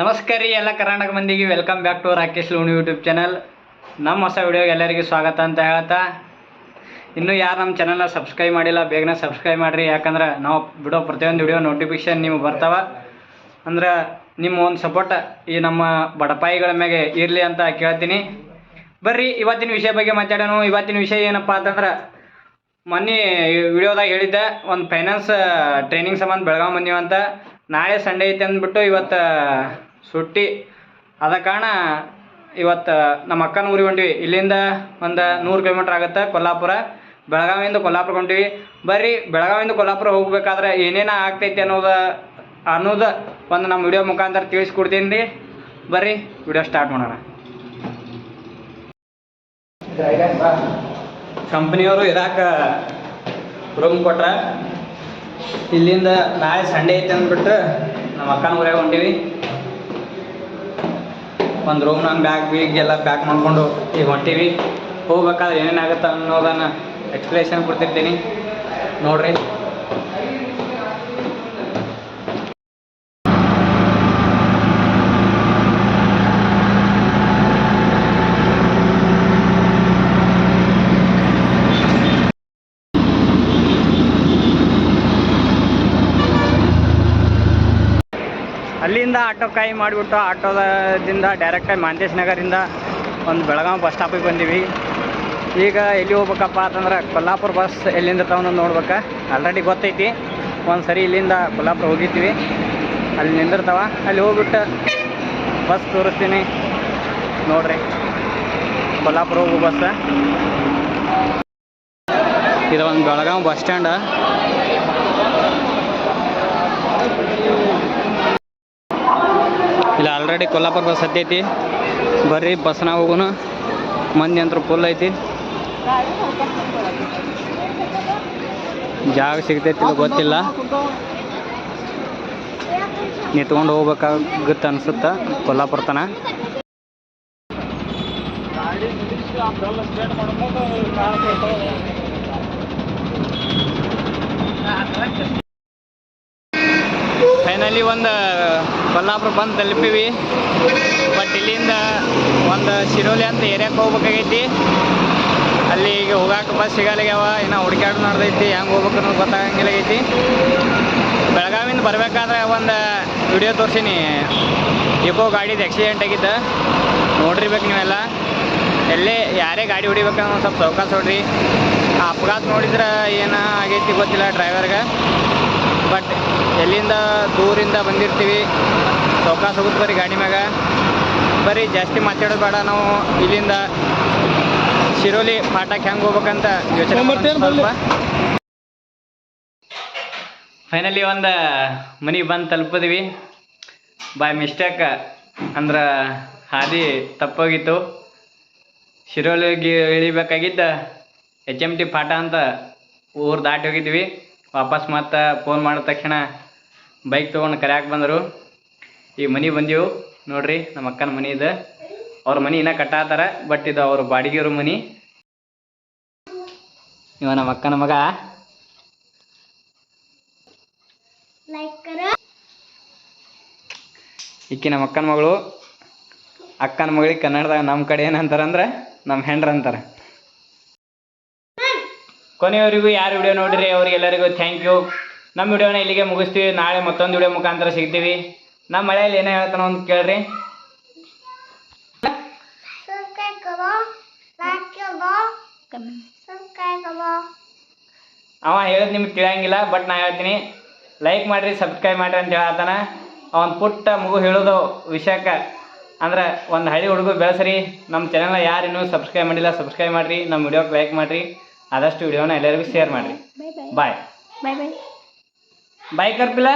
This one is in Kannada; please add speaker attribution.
Speaker 1: ನಮಸ್ಕಾರ ರೀ ಎಲ್ಲ ಕರ್ನಾಟಕ ಮಂದಿಗೆ. Welcome back to Rakesh Loni YouTube channel ನಮ್ಮ ಹೊಸ ವಿಡಿಯೋಗೆ ಎಲ್ಲರಿಗೂ ಸ್ವಾಗತ ಅಂತ ಹೇಳ್ತಾ. ಇನ್ನೂ ಯಾರು ನಮ್ಮ ಚಾನಲ್ನ ಸಬ್ಸ್ಕ್ರೈಬ್ ಮಾಡಿಲ್ಲ, ಬೇಗನೆ ಸಬ್ಸ್ಕ್ರೈಬ್ ಮಾಡಿರಿ. ಯಾಕಂದ್ರೆ ನಾವು ಬಿಡೋ ಪ್ರತಿಯೊಂದು ವಿಡಿಯೋ ನೋಟಿಫಿಕೇಶನ್ ನಿಮ್ಗೆ ಬರ್ತಾವ. ಅಂದ್ರೆ ನಿಮ್ಮ ಒಂದು ಸಪೋರ್ಟ್ ಈ ನಮ್ಮ ಬಡಪಾಯಿಗಳ ಮ್ಯಾಗೆ ಇರಲಿ ಅಂತ ಕೇಳ್ತೀನಿ. ಬರ್ರಿ, ಇವತ್ತಿನ ವಿಷಯ ಬಗ್ಗೆ ಮಾತಾಡೋಣ. ಇವತ್ತಿನ ವಿಷಯ ಏನಪ್ಪ ಅಂತಂದ್ರೆ, ಮೊನ್ನೆ ವಿಡಿಯೋದಾಗ ಹೇಳಿದ್ದೆ, ಒಂದು ಫೈನಾನ್ಸ್ ಟ್ರೈನಿಂಗ್ ಸಂಬಂಧ ಬೆಳಗಾವಿ ಬಂದೀವಂತ ನಾಳೆ ಸಂಡೇ ಐತೆ ಅಂದ್ಬಿಟ್ಟು ಇವತ್ತು ಸುಟ್ಟಿ. ಅದ ಕಾರಣ ಇವತ್ತು ನಮ್ಮ ಅಕ್ಕನ ಊರಿಗೆ ಹೊಂಟಿವಿ. ಇಲ್ಲಿಂದ ಒಂದು ನೂರು ಕಿಲೋಮೀಟ್ರ್ ಆಗುತ್ತೆ ಕೊಲ್ಲಾಪುರ. ಬೆಳಗಾವಿಯಿಂದ ಕೊಲ್ಲಾಪುರ ಹೊಂಟಿವಿ. ಬರ್ರಿ, ಬೆಳಗಾವಿಯಿಂದ ಕೊಲ್ಲಾಪುರ ಹೋಗ್ಬೇಕಾದ್ರೆ ಏನೇನು ಆಗ್ತೈತಿ ಅನ್ನೋದು ಅನ್ನೋದು ಒಂದು ನಮ್ಮ ವಿಡಿಯೋ ಮುಖಾಂತರ ತಿಳಿಸ್ಕೊಡ್ತೀನಿ. ರೀ ಬರ್ರಿ, ವಿಡಿಯೋ ಸ್ಟಾರ್ಟ್ ಮಾಡೋಣ. ಕಂಪ್ನಿಯವರು ಇರಾಕ ರೂಮ್ ಕೊಟ್ರ ಇಲ್ಲಿಂದ ನಾಳೆ ಸಂಡೇ ಐತೆ ಅಂದ್ಬಿಟ್ರೆ ನಮ್ಮ ಅಕ್ಕನ ಊರಾಗ ಹೊಂಟೀವಿ. ಒಂದು ರೂಮ್ ನಾನು ಬ್ಯಾಗ್ ಬೀಗ್ ಎಲ್ಲ ಪ್ಯಾಕ್ ಮಾಡಿಕೊಂಡು ಈಗ ಹೊಂಟೀವಿ. ಹೋಗ್ಬೇಕಾದ್ರೆ ಏನೇನಾಗುತ್ತೆ ಅನ್ನೋದನ್ನು ಎಕ್ಸ್ಪ್ಲೇಷನ್ ಕೊಡ್ತಿರ್ತೀನಿ. ನೋಡ್ರಿ. ಅಲ್ಲಿಂದ ಆಟೋ ಕೈ ಮಾಡಿಬಿಟ್ಟು ಆಟೋದಿಂದ ಡೈರೆಕ್ಟಾಗಿ ಮಾಂತೇಶ್ ನಗರಿಂದ ಒಂದು ಬೆಳಗಾವಿ ಬಸ್ ಸ್ಟಾಪಿಗೆ ಬಂದೀವಿ. ಈಗ ಎಲ್ಲಿ ಹೋಗ್ಬೇಕಪ್ಪ ಅಂತಂದ್ರೆ ಕೊಲ್ಲಾಪುರ ಬಸ್ ಎಲ್ಲಿಂದ ತಗೊಂಡು ನೋಡ್ಬೇಕು. ಆಲ್ರೆಡಿ ಗೊತ್ತೈತಿ. ಒಂದು ಸರಿ ಇಲ್ಲಿಂದ ಕೊಲ್ಲಾಪುರ ಹೋಗಿದ್ದೀವಿ ಅಲ್ಲಿ ನಿಂದಿರ್ತಾವ. ಅಲ್ಲಿ ಹೋಗ್ಬಿಟ್ಟು ಬಸ್ ತೋರಿಸ್ತೀನಿ. ನೋಡ್ರಿ. ಕೊಲ್ಲಾಪುರ ಹೋಗೋ ಬಸ್. ಇದು ಒಂದು Belagavi bus stand. Already Kolhapur bus ಹತ್ತೈತಿ ಬರ್ರಿ ಬಸ್ನ ಹೋಗುನು ಮಂದಿ ಅಂತ ಫುಲ್ ಐತಿ. ಜಾಗ ಸಿಗ್ತೈತಿ ಗೊತ್ತಿಲ್ಲ. ನಿಂತ್ಕೊಂಡು ಹೋಗ್ಬೇಕಾಗುತ್ತೆ ಅನ್ಸುತ್ತ ಕೊಲ್ಲಾಪುರ ತನ. ಫೈನಲಿ ಒಂದು ಕೊಲ್ಲಾಪುರ ಬಂದು ತಲುಪೀವಿ. ಬಟ್ ಇಲ್ಲಿಂದ ಒಂದು ಶಿರೋಲಿ ಅಂತ ಏರಿಯಾಕ್ಕೆ ಹೋಗ್ಬೇಕಾಗೈತಿ. ಅಲ್ಲಿ ಈಗ ಹೋಗಾಕ ಬಸ್ ಸಿಗಲ್ಲಾಗ್ಯಾವ ಇನ್ನು ಹುಡುಕಾಡ್ ನಡೆದೈತಿ, ಹೆಂಗೆ ಹೋಗ್ಬೇಕು ಅನ್ನೋದು ಗೊತ್ತಾಗಂಗಿಲ್ಲ ಐತಿ ಬೆಳಗಾವಿಂದ ಬರಬೇಕಾದ್ರೆ ಒಂದು ವಿಡಿಯೋ ತೋರಿಸೀನಿ. ಇಕೋ ಗಾಡಿದು ಆಕ್ಸಿಡೆಂಟ್ ಆಗಿದ್ದ. ನೋಡಿರ್ಬೇಕು ನೀವೆಲ್ಲ. ಎಲ್ಲೇ, ಯಾರೇ ಗಾಡಿ ಹೊಡಿಬೇಕಂದ್ರೆ ಒಂದು ಸ್ವಲ್ಪ ಸೌಕಾಸ ನೋಡ್ರಿ. ಆ ಅಪಘಾತ ನೋಡಿದ್ರೆ ಏನು ಆಗೈತಿ ಗೊತ್ತಿಲ್ಲ ಡ್ರೈವರ್ಗೆ ಬಟ್ ಎಲ್ಲಿಂದ ದೂರಿಂದ ಬಂದಿರ್ತೀವಿ? ಸೌಕಾಸ ಹೋಗುತ್ತೆ ಬರೀ ಗಾಡಿ ಮ್ಯಾಗ. ಬರೀ ಜಾಸ್ತಿ ಮಾತಾಡೋದು ಬೇಡ ನಾವು ಇಲ್ಲಿಂದ. ಶಿರೋಲಿ ಪಾಠಕ್ಕೆ ಹೆಂಗೆ ಹೋಗ್ಬೇಕಂತ ಯೋಚನೆ ಸ್ವಲ್ಪ. ಫೈನಲಿ ಒಂದು ಮನೆಗೆ ಬಂದು ತಲುಪಿದ್ವಿ. ಬೈ ಮಿಸ್ಟೇಕ್ ಅಂದ್ರೆ ಹಾದಿ ತಪ್ಪೋಗಿತ್ತು. ಶಿರೋಲಿಗೆ ಇಳಿಬೇಕಾಗಿದ್ದ ಎಚ್ ಎಂ ಟಿ ಪಾಠ ಅಂತ ಊರು ದಾಟಿ ಹೋಗಿದ್ವಿ. ವಾಪಸ್ ಮತ್ತೆ ಫೋನ್ ಮಾಡಿದ ತಕ್ಷಣ ಬೈಕ್ ತೊಗೊಂಡು ಕರ್ಯಾಕೆ ಬಂದರು. ಈ ಮನೆ ಬಂದಿವು. ನೋಡ್ರಿ ನಮ್ಮ ಅಕ್ಕನ ಮನೆ ಇದೆ. ಅವ್ರ ಮನೆ ಇನ್ನೂ ಕಟ್ಟಾತಾರ ಬಟ್ ಇದು ಅವ್ರ ಬಾಡಿಗೆರು ಮನೆ. ಇವ ನಮ್ಮ ಅಕ್ಕನ ಮಗ. ಈಕಿ ನಮ್ಮ ಅಕ್ಕನ ಮಗಳು. ಅಕ್ಕನ ಮಗಳಿಗೆ ಕನ್ನಡದಾಗ ನಮ್ಮ ಕಡೆ ಏನಂತಾರಂದ್ರೆ ನಮ್ಮ ಹೆಂಡ್ರ ಅಂತಾರೆ. ಕೊನೆಯವರಿಗೂ ಯಾರು ವಿಡಿಯೋ ನೋಡಿರಿ? ಅವ್ರಿಗೆಲ್ಲರಿಗೂ ಥ್ಯಾಂಕ್ ಯು ನಮ್ಮ ವಿಡಿಯೋನ ಇಲ್ಲಿಗೆ ಮುಗಿಸ್ತೀವಿ. ನಾಳೆ ಮತ್ತೊಂದು ವಿಡಿಯೋ ಮುಖಾಂತರ ಸಿಗ್ತೀವಿ. ನಮ್ಮ ಮಳೆಯಲ್ಲಿ ಏನೇ ಹೇಳ್ತಾನೋ ಒಂದು ಕೇಳ್ರಿ. ಅವ ಹೇಳೋದು ನಿಮ್ಗೆ ತಿಳಿಯಂಗಿಲ್ಲ ಬಟ್ ನಾ ಹೇಳ್ತೀನಿ. ಲೈಕ್ ಮಾಡ್ರಿ ಸಬ್ಸ್ಕ್ರೈಬ್ ಮಾಡ್ರಿ ಅಂತ ಹೇಳತ್ತಾನ. ಒಂದು ಪುಟ್ಟ ಮಗು ಹೇಳೋದು ವಿಷಯಕ್ಕೆ. ಅಂದ್ರೆ ಒಂದು ಹಳ್ಳಿ ಹುಡುಗ ಬೆಳೆಸ್ರಿ. ನಮ್ಮ ಚಾನಲ್ನ ಯಾರಿನ್ನೂ ಸಬ್ಸ್ಕ್ರೈಬ್ ಮಾಡಿಲ್ಲ ಸಬ್ಸ್ಕ್ರೈಬ್ ಮಾಡ್ರಿ. ನಮ್ಮ ವಿಡಿಯೋಕ್ಕೆ ಲೈಕ್ ಮಾಡ್ರಿ. ಆದಷ್ಟು ವಿಡಿಯೋನ ಎಲ್ಲರಿಗೂ ಶೇರ್ ಮಾಡಿರಿ.
Speaker 2: ಬಾಯ್ ಬಾಯ್
Speaker 1: ಬಾಯ್
Speaker 2: बाय
Speaker 1: कर
Speaker 2: पिला।